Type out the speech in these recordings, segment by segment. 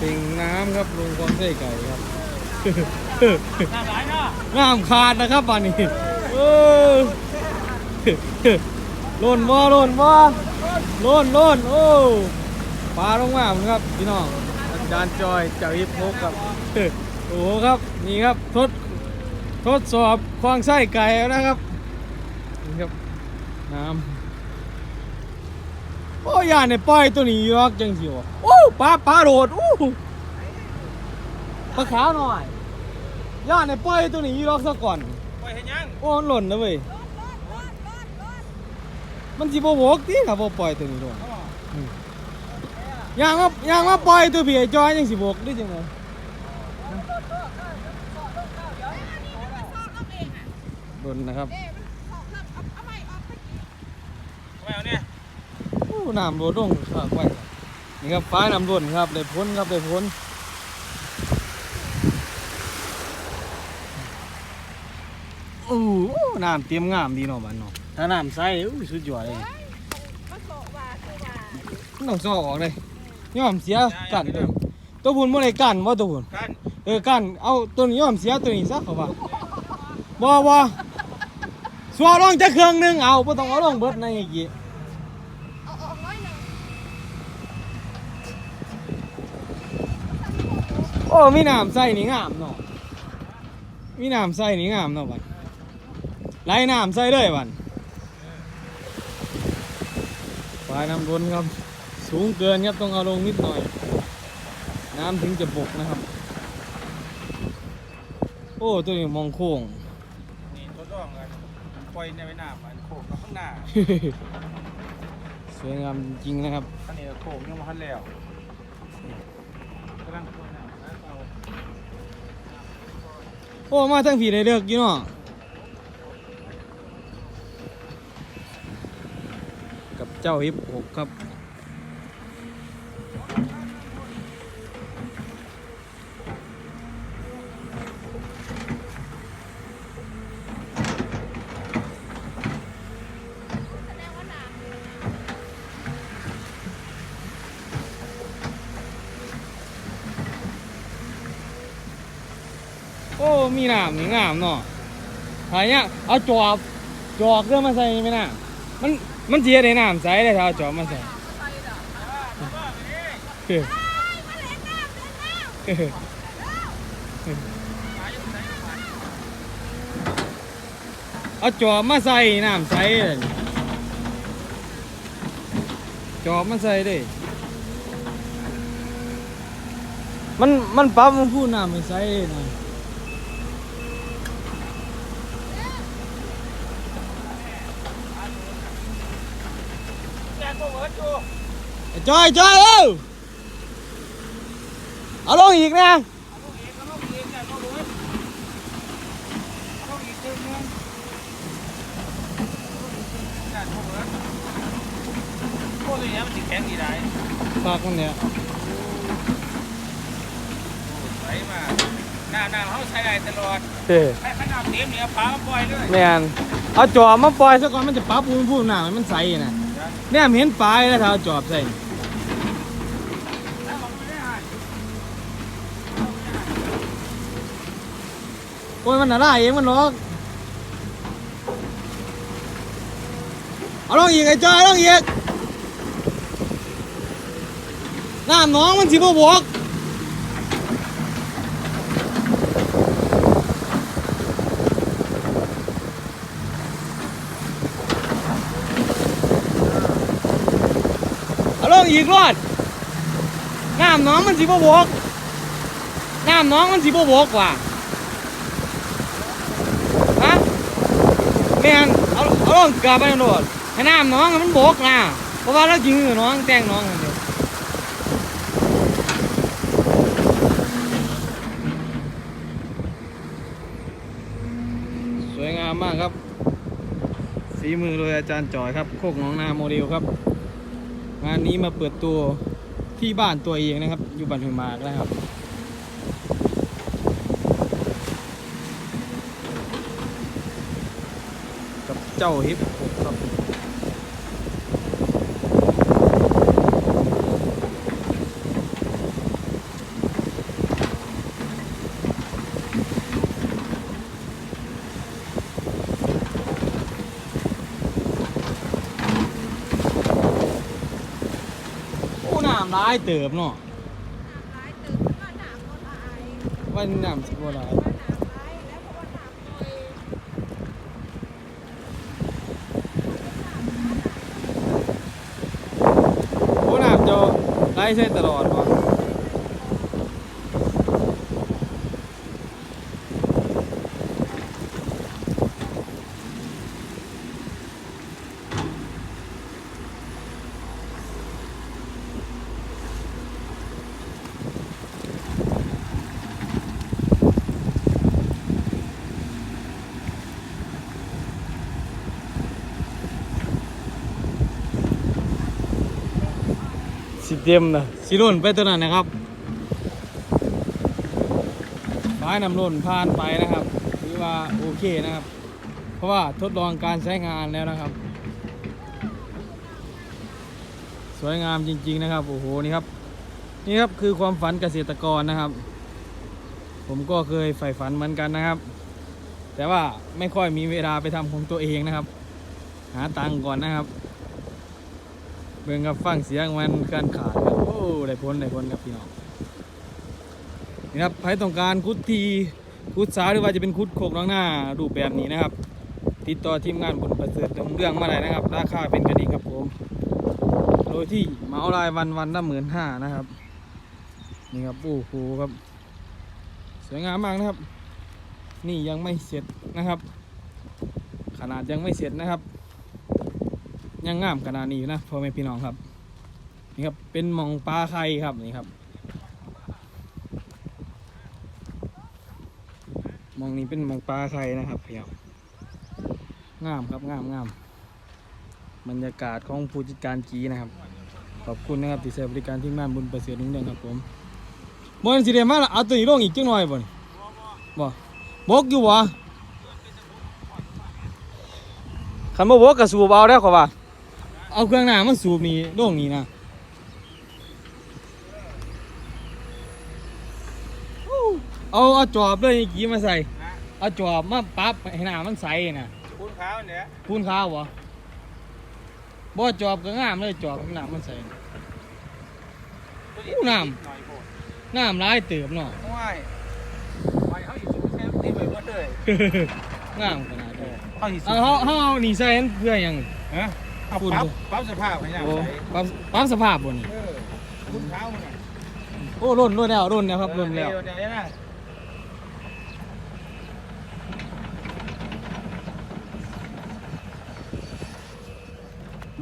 ติ่งน้ำครับลุงความไส้ไก่ครับน้ำไหลเนาะงามขาดนะครับป่านนี้เออโล่นบ่โล่นบ่โล่นโล่นโอ้ปลาลงมาผมครับพี่น้องอาจารย์จอยเจ้าฮิปโปครับโอ้โหครับนี่ครับทดทดสอบควางไส้ไก่แล้วนะครับนี่ครับน้ำ โอ้ยาในปล่อยตัวนี้อยู่หรอกจังสิวะโอ้ปลาปลาโดดอู้ปลาขาวหน่อยย่าในปล่อยตัวนี้อยู่รอกซะก่อนไปเห็นยังโอ้มันหล่นนะเว้ยมันสิบ่บกติครับบ่ปล่อยตัวนี้ด้วยย่างมาย่างมาปล่อยตัวพี่ไอ้จอยยังสิบกได้จังไงหล่นนะครับทำไมเอาเนี่ยโอ้ น้ำโดดลงฝากไว้นี่ครับฟ้าน้ำหล่นครับได้พ้นครับได้พ้นโอ้น้ำเตรียมงามดีเนาะบ้านเนาะถ้าน้ำใสอู้สุดยอดเลยต้องซอกออกเลยยอมเสียกันตัวนี้ตัวบุญบ่ได้กันว่าตัวบุญกันเออกันเอาตัวนี้ยอมเสียตัวนี้ซะเขาว่าบ่บ่สัวลงจะเครื่องหนึงเอาบ่ต้องเอาลงเบิดในอีกกี้โอ้ มีน้ำใส่นี่งามเนาะมีน้ำใส่นี่งามเนาะบัดไหลน้ำใส่เลยบัดปลายน้ำวนครับ สูงเกินครับต้องเอาลงนิดหน่อย น้ำถึงจะบกนะครับ โอ้ตัวนี้มองโค้งนี่ทดลองกันปล่อยในไว้หน้ามันโขกข้างหน้า สวยงามจริงๆนะครับอันนี้โขกยังมาทันแล้วกำลังปล่อยน้ำนะเอา โอ้ มาทั้งผีได้เลือกอยู่เนาะกับเจ้าฮิปหกครับ มีน้ำนี่งามเนาะหายเนี่ยเอาจอบจอกเรื่องมาใส่ไหมน่ะมันมันเจียในน้ำใส่เลยถ้าเอาจอบมาใส่เอาจอบมาใส่น้ำใสเลยจอบมาใส่ด้มันมันปรับมันพูดน้ำไม่ใสเลยนะ แกก็เวิร์ดอยู่ จอยจอยเอ้าเอาลงอีกนะเอากเอาลูกเห็ดเอาลูกอีกคนเวิร์ดพวกนี้มันติดแข็ได้ฝากมันเนี่ยใส่มาหน้าหน้าเขาใช้ได้ตลอดเฮ้ให้ขนาดเต็มเนี่ยปลามาปล่อยเลยแม่นเอาจอมาปล่อยซะก่อนมันจะปรับพูนพูนหนามันใสนะ เนี่ยเห็นปลายแล้วท้าจอบใส่โอ้ยมันอะไรเองมันล็อกเอาลงอีกไอ้จอยลอาลงอีกน้ำน้องมันสิบ่บวก อีกรอดน้ำน้องมันสิบ่บกน้ำน้องมันสิบ่บกว่ะฮะแม่นเอาเอาลงกลับไปโดดให้น้ำน้องมันบวกนะเพราะว่าเราจริงน้องแต่งน้องนั่นเดียวสวยงามมากครับฝีมือโดยอาจารย์จอยครับ โคกน้องนาโมเดลครับ งานนี้มาเปิดตัวที่บ้านตัวเองนะครับ อยู่บ้านหิมากนะครับกับเจ้าฮิปโปครับำร้ายเติบเนาะหลายตึกก็หนามก็หลายว่าน้ำสิบ่หลายก็หนามหลายแล้วเพราะว่าหนามลอยโอ้น้ำจะไหลใส่ตลอดบ่สิ เต็มนะสิรุ่นไปตัวนั้นนะครับไม้นำรุ่นผ่านไปนะครับถือว่าโอเคนะครับ เพราะว่าทดลองการใช้งานแล้วนะครับ สวยงามจริง ๆนะครับโอ้โหนี่ครับนี่ครับคือความฝันเกษตรกรนะครับ ผมก็เคยใฝ่ฝันเหมือนกันนะครับ แต่ว่าไม่ค่อยมีเวลาไปทำของตัวเองนะครับ หาตังก่อนนะครับ บิ่งครับฟังเสียงมันการขาดครับโอ้ได้พ้นได้พ้นครับพี่น้องนี่ครับใครต้องการคุดทีคุดสาหรือว่าจะเป็นคุดโคกน้องหน้ารูปแบบนี้นะครับ ติดต่อทีมงานบุญประเสริฐดำเรื่องมาได้นะครับ ราคาเป็นกันเองครับผม โดยที่เหมาลายวันวันละหมื่นห้านะครับ นี่ครับโอ้โหครับสวยงามมากนะครับ นี่ยังไม่เสร็จนะครับ ขนาดยังไม่เสร็จนะครับ ยังงามขนาดนี้อยู่นะพ่อแม่พี่น้องครับ นี่ครับ เป็นมองปลาไข่ครับนี่ครับมองนี้เป็นมองปลาไข่นะครับเพี่น้องามครับงามงามบรรยากาศของผู้จัดการจีนะครับ ขอบคุณนะครับที่ใช้บริการที่งานบุญประเสริฐนุ่งเรืองครับผมบนสิเดียมาล้วเอาตัวนี้ลงอีกจังหน่อยบ่นบ่บกอยู่วะคันบ่บกก็สูบเอาได้ขอว่า เอาเครื่องหน้ามันสูบนี่โด่งนี่นะเอาเอาจอบเลยกี่มาใส่เอาจอบมาปั๊บให้หน้ามันใสน่ะคูณขาวเนี่ยพูนข้าวบ่บ่จอบก็งามเลยจอบให้หน้ามันใสอู้น้ำหน่อยโบดน้ำร้ายเติบเนาะห้วยไปเขาอีกสูงแค่ตีไปหมดเลยงามขนาดนี้เขาอีกสูเอางเฮาเฮาเอานี่ใส่เพื่อหยังฮะ เอาคุณปั๊บปั๊บสภาพให้ยังโอ้ไงปั๊มปั๊มสภาพบ่นี่เออคูณขาวมันน่ะโอ้ร่นร่นแล้วร่นแล้วครับร่นแล้วเดี๋ยวเดี๋ยวนะ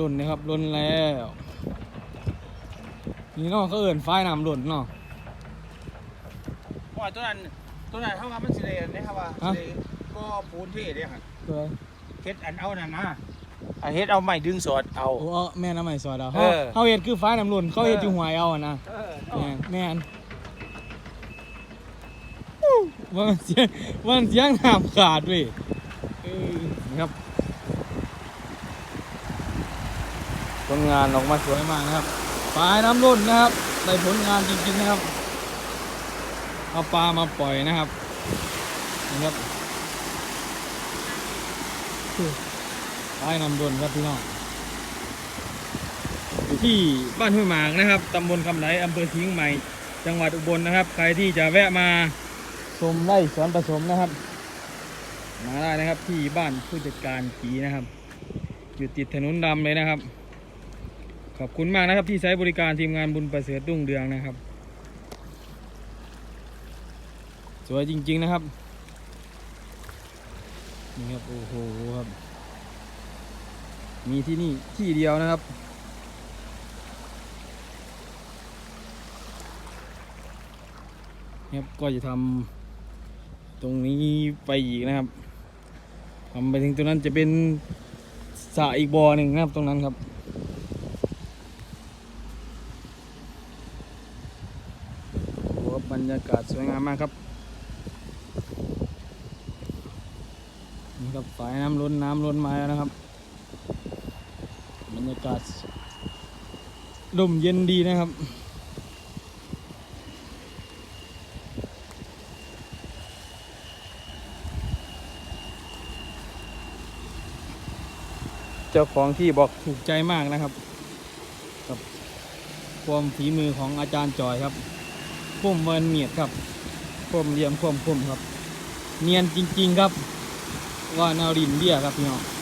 ร่นนะครับร่นแล้วนี่เนาะเขาเอิ้นฝ้ายน้ำร่นเนาะ ว่าตัวนั้นตัวนั้นเท่ากับมันสิเลยนะครับว่าฮะ สิก็ปูนเทเนี่ยครับเพื่อเฮ็ดอันเอานั่นนะ อะเฮ็ดเอาไม้ดึงสอดเอา โอ้เอาแม่น้ำใหม่ซอยดาวเอเฮาอเฮาเฮ็ดคือฝ้ายน้ำร่นเขาเฮ็ดอยู่หวยเอาอะนะเออแม่นแม่นว่ามันเสียงว่ามันเสียงน้ำขาดเว้ยเออนะครับผลงานออกมาสวยมากนะครับปลายน้ำร่นนะครับได้ผลงานจริงๆนะครับเอาปลามาปล่อยนะครับนะครับ ปลายน้ำร่นครับพี่น้องอยู่ที่บ้านห้วยหมากนะครับตำบลคำไหลอำเภอทิ้งใหม่ จังหวัดอุบลนะครับ ใครที่จะแวะมาชมไร่สวนผสมนะครับ มาได้นะครับที่บ้านผู้จัดการกีนะครับ อยู่ติดถนนดำเลยนะครับ ขอบคุณมากนะครับที่ใช้บริการทีมงานบุญประเสริฐรุ่งเรืองนะครับ สวยจริง ๆนะครับนี่ครับโอ้โหครับ มีที่นี่ที่เดียวนะครับ ครับก็จะทำตรงนี้ไปอีกนะครับทำไปถึงตรงนั้นจะเป็นสระอีกบ่อหนึ่งนะครับตรงนั้นครับบรรยากาศสวยงามมากครับนี่ครับฝายน้ำล้นน้ำล้นมาแล้วนะครับ รยากาศลมเย็นดีนะครับ เจ้าของที่บอกถูกใจมากนะครับครับความฝีมือของอาจารย์จอยครับคมเมินเมียดครับคมเลี่ยมคมคมครับ เนียนจริง ๆ ครับ ว่าแนวดินเบี้ยครับพี่น้อง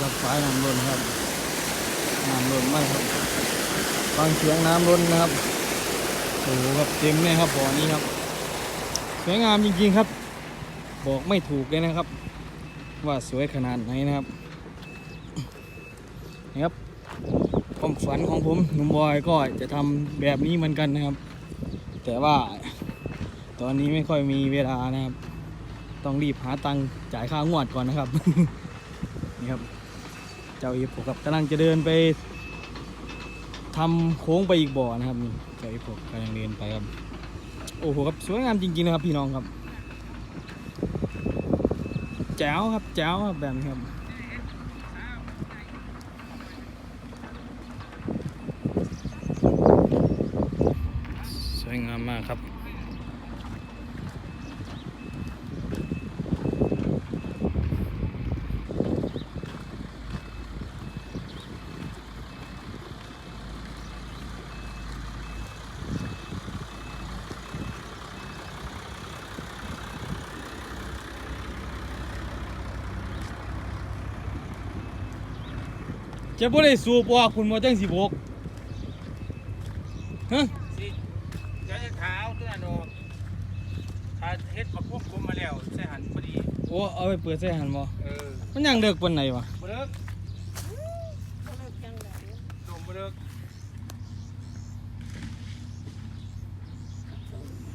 ครับฝายน้ำล้นครับน้ำล้นมากครับฟังเสียงน้ำล้นนะครับโอ้โหครับเต็มเลยครับบ่อนี้ครับ สวยงามจริงๆครับ บอกไม่ถูกเลยนะครับ ว่าสวยขนาดไหนนะครับนี่ครับความฝันของผมหนุ่มบอยก็จะทำแบบนี้เหมือนกันนะครับ แต่ว่าตอนนี้ไม่ค่อยมีเวลานะครับ ต้องรีบหาตังค์จ่ายค่างวดก่อนนะครับ นี่ครับ เจ้าอีผมครับกำลังจะเดินไปทำโค้งไปอีกบ่อนะครับนี่เจ้าอีผมกำลังเดินไปครับโอ้โหครับสวยงามจริงๆนะครับพี่น้องครับแจ๋วครับแจ๋วครับแบบนี้ครับสวยงามมากครับ จะบ่ได้สูบว่าคุณมาจังสิบกฮะสิเดี๋ยวจะขาวตัวนั้นออกถ้าเฮ็ดมาควบคุมมาแล้วใส่หันพอดี โอ้เอาไปเปิดใส่หันบ่เออมันยังเด็กปานไหนวะบ่เลิกก็เลิกจังเลยดมบ่เลิก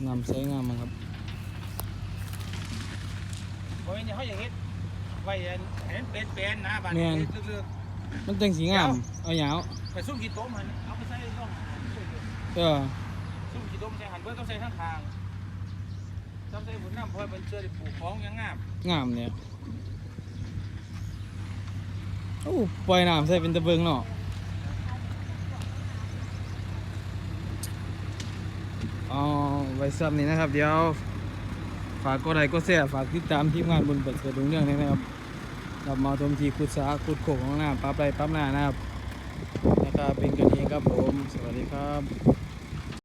น้ำใสงามมากครับเพราะว่าเขาอย่างเฮ็ดไว้อันให้มันเป็นเป็นนะบ้านแม่นเฮ็ดลึก มันจังสีงาม เอาหยาวๆไปซุ่มกี่ต้มหันเอาไปใส่ร่องเออซุ่มกี่ต้มใส่หันเบิ่งต้องใส่ข้างทางต้องใส่บุญน้ำเพราะมันเชื่อได้ปลูกของอยังงามงามเนี่ยโอ้ปล่อยน้ำใส่เป็นตะเบิงเนาะเอาไว้ซ้ำนี่นะครับ เดี๋ยว ฝากกดไลค์กดแชร์ฝากติดตามทีมงานบนเปิดเกิดรุ่งเรื่องด้วยนะครับเรามาทมทีขุดสาขุดโขงของหน้าปั๊บไรปั๊บหน้านะครับนะครับเป็นกันเองครับผม สวัสดีครับ